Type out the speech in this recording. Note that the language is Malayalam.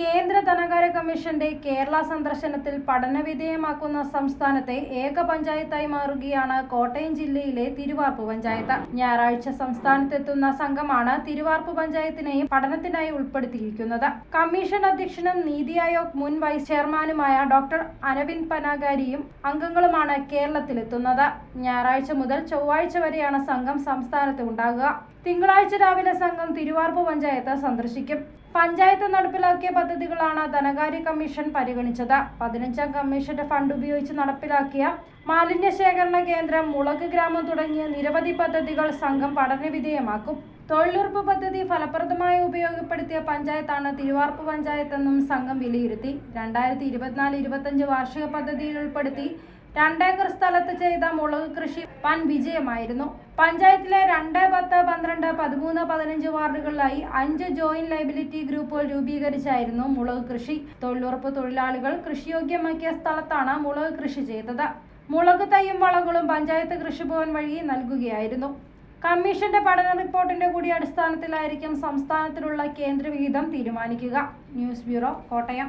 കേന്ദ്ര ധനകാര്യ കമ്മീഷന്റെ കേരള സന്ദർശനത്തിൽ പഠനവിധേയമാക്കുന്ന സംസ്ഥാനത്തെ ഏക പഞ്ചായത്തായി മാറുകയാണ് കോട്ടയം ജില്ലയിലെ തിരുവാർപ്പ് പഞ്ചായത്ത്. ഞായറാഴ്ച സംസ്ഥാനത്തെത്തുന്ന സംഘമാണ് തിരുവാർപ്പ് പഞ്ചായത്തിനെയും പഠനത്തിനായി ഉൾപ്പെടുത്തിയിരിക്കുന്നത്. കമ്മീഷൻ അധ്യക്ഷനും നീതി ആയോഗ് മുൻ വൈസ് ചെയർമാനുമായ ഡോക്ടർ അരവിന്ദ് പനാഗാരിയും അംഗങ്ങളുമാണ് കേരളത്തിലെത്തുന്നത്. ഞായറാഴ്ച മുതൽ ചൊവ്വാഴ്ച വരെയാണ് സംഘം സംസ്ഥാനത്ത് ഉണ്ടാകുക. തിങ്കളാഴ്ച രാവിലെ സംഘം തിരുവാർപ്പ് പഞ്ചായത്ത് സന്ദർശിക്കും. പഞ്ചായത്ത് നടപ്പിലാക്കിയ പദ്ധതികളാണ് ധനകാര്യ കമ്മീഷൻ പരിഗണിച്ചത്. പതിനഞ്ചാം കമ്മീഷന്റെ ഫണ്ട് ഉപയോഗിച്ച് നടപ്പിലാക്കിയ മാലിന്യ ശേഖരണ കേന്ദ്രം മുളക് ഗ്രാമം തുടങ്ങിയ നിരവധി പദ്ധതികൾ സംഘം പഠനവിധേയമാക്കും തൊഴിലുറപ്പ് പദ്ധതി ഫലപ്രദമായി ഉപയോഗപ്പെടുത്തിയ പഞ്ചായത്താണ് തിരുവാർപ്പ് പഞ്ചായത്തെന്നും സംഘം വിലയിരുത്തി. രണ്ടായിരത്തി ഇരുപത്തിനാല് ഇരുപത്തഞ്ച് വാർഷിക പദ്ധതിയിൽ ഉൾപ്പെടുത്തി രണ്ടേക്കർ സ്ഥലത്ത് ചെയ്ത മുളക് കൃഷി വൻ വിജയമായിരുന്നു. പഞ്ചായത്തിലെ രണ്ട് പത്ത് പതിമൂന്ന് പതിനഞ്ച് വാർഡുകളിലായി അഞ്ച് ജോയിന്റ് ലൈബിലിറ്റി ഗ്രൂപ്പുകൾ രൂപീകരിച്ചായിരുന്നു മുളക് കൃഷി. തൊഴിലുറപ്പ് തൊഴിലാളികൾ കൃഷിയോഗ്യമാക്കിയ സ്ഥലത്താണ് മുളക് കൃഷി ചെയ്തത്. മുളക് തൈയും വളങ്ങളും പഞ്ചായത്ത് കൃഷിഭവൻ വഴി നൽകുകയായിരുന്നു. കമ്മീഷന്റെ പഠന റിപ്പോർട്ടിന്റെ കൂടി അടിസ്ഥാനത്തിലായിരിക്കും സംസ്ഥാനത്തിലുള്ള കേന്ദ്ര വിഹിതം തീരുമാനിക്കുക. News bureau Kottayam.